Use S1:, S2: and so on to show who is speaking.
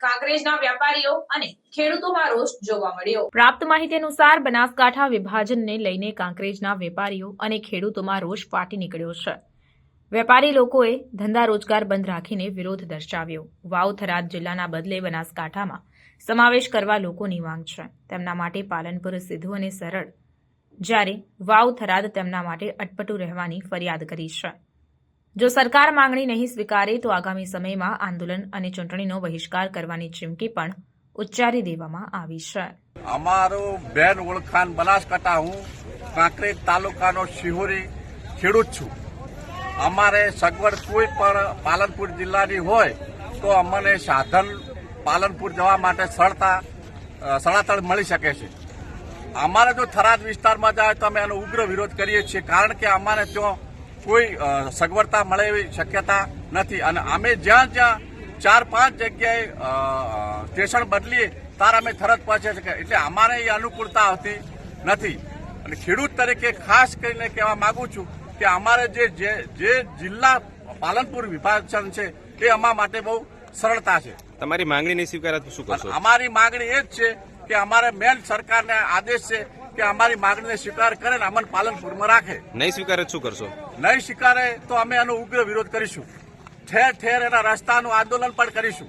S1: કાંકરેજના વેપારીઓ અને ખેડૂતોમાં રોષ જોવા મળ્યો.
S2: પ્રાપ્ત માહિતી અનુસાર બનાસકાંઠા વિભાજનને લઈને કાંકરેજના વેપારીઓ અને ખેડૂતોમાં રોષ ફાટી નીકળ્યો છે. વેપારી લોકોએ ધંધા રોજગાર બંધ રાખીને વિરોધ દર્શાવ્યો. વાવ થરાદ જિલ્લાના બદલે બનાસકાંઠામાં સમાવેશ કરવા લોકોની માંગ છે. તેમના માટે પાલનપુર સીધું અને સરળ. જ્યારે વાવ થરાદ તેમના માટે અટપટું રહેવાની ફરિયાદ કરી છે. જો સરકાર માંગણી નહીં સ્વીકારે તો આગામી સમયમાં આંદોલન અને ચૂંટણીનો બહિષ્કાર કરવાની ચીમકી પણ ઉચ્ચારી દેવામાં આવી છે.
S3: અમારો બેન ઓળખાણ બનાસકાંઠા હું, કાંકરેજ તાલુકાનો શિહોરી ખેડૂત છું. અમારે સગવડ કોઈ પણ પાલનપુર જિલ્લાની હોય તો અમને સાધન પાલનપુર જવા માટે સરળતા સળાતળ મળી શકે છે. અમારે જો થરાદ વિસ્તારમાં જાય તો અમે એનો ઉગ્ર વિરોધ કરીએ છીએ કારણ કે અમારે ત્યાં કોઈ સગવડતા મળે એવી શક્યતા નથી. અને અમે જ્યાં જ્યાં ચાર પાંચ જગ્યાએ સ્ટેશન બદલીએ તાર અમે થરત પહોંચે છે એટલે અમારે એ અનુકૂળતા આવતી નથી. અને ખેડૂત તરીકે ખાસ કરીને કહેવા માંગુ છું કે અમારે જે જે જિલ્લા પાલનપુર વિભાજન છે એ અમારા માટે બહુ સરળતા છે.
S4: તમારી માંગણી નહીં સ્વીકારે તો શું કરશો?
S3: અમારી માંગણી એ જ છે કે અમારે મેન સરકારને આદેશ છે કે અમારી માંગણીને સ્વીકાર કરે ને અમને પાલનપુરમાં રાખે.
S4: નહીં સ્વીકારે શું કરશો?
S3: નહીં સ્વીકારે તો અમે એનો ઉગ્ર વિરોધ કરીશું. ઠેર ઠેર એના રસ્તાનું આંદોલન પણ કરીશું.